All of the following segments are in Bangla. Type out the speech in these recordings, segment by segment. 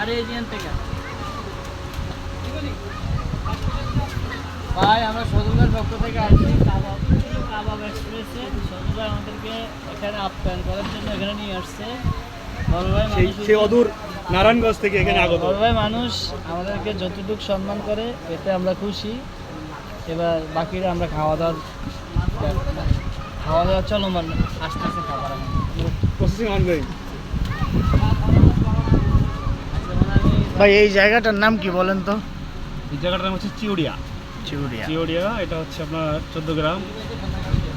আরে এজিয়ান থেকে ভাই আমরা সজুলের পক্ষ থেকে আসছি। কাবাব কাবাব এক্সপ্রেসে আমাদেরকে এখানে আপ্যায়ন করার জন্য এখানে নিয়ে আসছে। ভাই সেই মানুষ অদূর নারায়ণগঞ্জ থেকে এখানে আগত। ভাই মানুষ আমাদেরকে যতটুকু সম্মান করে এতে আমরা খুশি। এবার বাকিরা আমরা খাওয়া দাওয়ার খাওয়া দাওয়া চলমান আস্তে আস্তে খাবার। প্রসেসিং অনগোয়িং ভাই এই জায়গাটার নাম কি বলেন তো? এই জায়গাটার নাম হচ্ছে চিউড়িয়া। চিউড়িয়া। চিউড়িয়া এটা হচ্ছে আপনার চোদ্দ গ্রাম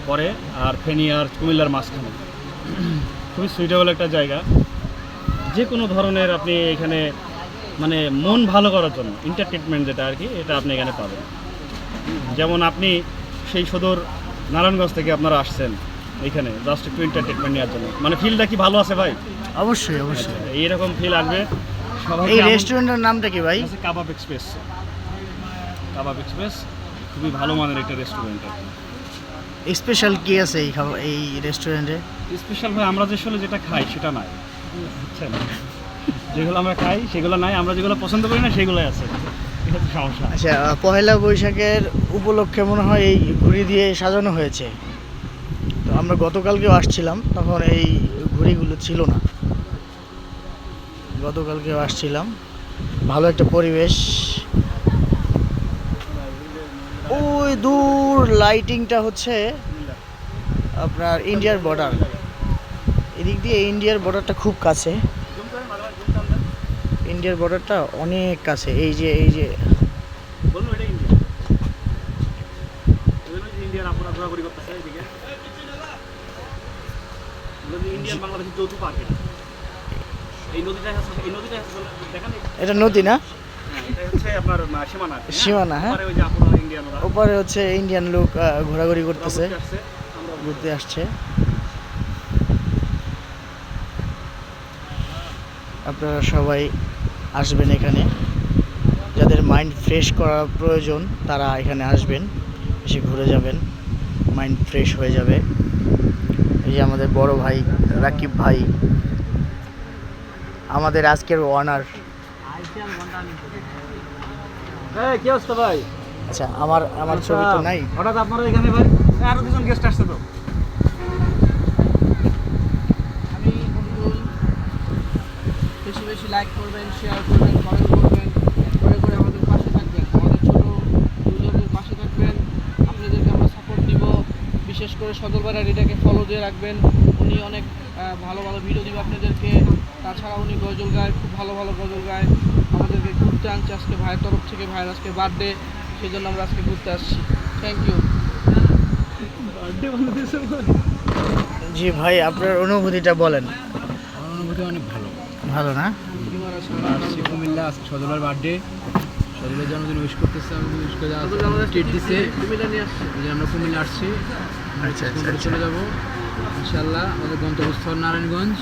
পরে আর ফেনী আর কুমিল্লার মাঝখানে। খুবই সুইটেবল একটা জায়গা। যে কোনো ধরনের আপনি এখানে মানে মন ভালো করার জন্য এন্টারটেনমেন্ট যেটা আর কি এটা আপনি এখানে পাবেন। যেমন আপনি সেই সদর নারায়ণগঞ্জ থেকে আপনারা আসছেন এখানে জাস্ট একটু এন্টারটেনমেন্ট নেওয়ার জন্য। মানে ফিলটা কি ভালো আছে ভাই? অবশ্যই অবশ্যই। এইরকম ফিল আসবে। সবাই এই রেস্টুরেন্টের নামটা কি ভাই? কাবাব এক্সপ্রেস। কাবাব এক্সপ্রেস খুবই ভালো মানের একটা রেস্টুরেন্ট স্পেশাল কি। আছে এই খাবার এই রেস্টুরেন্টে স্পেশাল ভাই আমরা যে আসলে যেটা খাই সেটা নাই। বুঝছেন যেগুলো আমরা খাই সেগুলো নাই। আমরা যেগুলো পছন্দ করি না সেগুলোই আছে। আচ্ছা পহেলা বৈশাখের উপলক্ষে মনে হয় এই ঘুড়ি দিয়ে সাজানো হয়েছে। আমরা গতকালকেও আসছিলাম, তখন এই ঘুড়িগুলো ছিল না। গতকালকেও আসছিলাম। ভালো একটা পরিবেশ। ওই দূর লাইটিংটা হচ্ছে আপনার ইন্ডিয়ার বর্ডার এদিক দিয়ে ইন্ডিয়ার বর্ডারটা খুব কাছে। ইন্ডিয়ার বর্ডারটা অনেক কাছে। এই যে এই যে। ইন্ডিয়ার ঘোরাঘুরি করতেছে এদিকে। এটা। নদী না? হ্যাঁ, এটা হচ্ছে আপনার সীমানা। হ্যাঁ? ওপারে হচ্ছে ইন্ডিয়ান লোক ঘোরাঘুরি করতেছে ঘুরতে আসছে, ঘুরতে আসছে। আপনারা সবাই আসবেন এখানে। যাদের মাইন্ড ফ্রেশ করা প্রয়োজন তারা এখানে আসবেন। এসে ঘুরে যাবেন। মাইন্ড ফ্রেশ হয়ে যাবে। এই যে আমাদের বড় ভাই রাকিব ভাই আমাদের আজকের ওয়ানার কি অবস্থা ভাই? আচ্ছা আমার আমার ছবি তো নাই। হঠাৎ আপনারা এখানে ভাই আরও দুজন গেস্ট আসছে তো। বেশি বেশি লাইক করবেন শেয়ার করবেন কমেন্ট করবেন করে করে আমাদের পাশে থাকবেন আমাদের ছোট ইউজারদের পাশে থাকবেন আপনাদেরকে আমরা সাপোর্ট দিব সদরবার আইডিটাকে ফলো দিয়ে রাখবেন। উনি অনেক ভালো ভালো ভিডিও দিবে আপনাদেরকে। তাছাড়া উনি গজল গায় খুব ভালো ভালো গজল গায়। আমাদেরকে ঘুরতে আনছে আজকে ভাইয়ের তরফ থেকে ভাইয়ের আজকে বার্থডে সেই জন্য আমরা আজকে ঘুরতে আসছি। থ্যাংক ইউ জি ভাই আপনার অনুভূতিটা বলেন। আমার অনুভূতি অনেক ভালো। ভালো না? আসছি কুমিল্লা আজকে সজলের বার্থডে সজলের জন্মদিন উইশ করতেছে আমি উইশ করে ট্রিট আমরা কুমিল্লা আসছি। আচ্ছা আচ্ছা চলে যাব ইনশাল্লাহ আমাদের গন্তব্যস্থল নারায়ণগঞ্জ।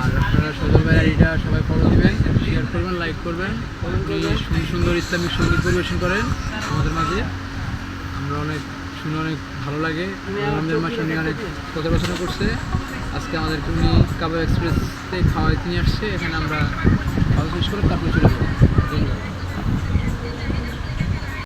আর আপনারা সজল ভাই আইডিটা সবাই ফলো দিবেন শেয়ার করবেন লাইক করবেন সুন্দর সুন্দর ইসলামিক সংগীত পরিবেশন করেন আমাদের মাঝে। আমরা অনেক শুনে অনেক ভালো লাগে। রমজান মাসে উনি অনেক কথা রচনা করছে। আজকে আমাদেরকে উনি কাবা এক্সপ্রেসতে খাওয়াইতে নিয়ে আসছে এখানে আমরা খাওয়া শেষ করে তারপরে চলে যাব।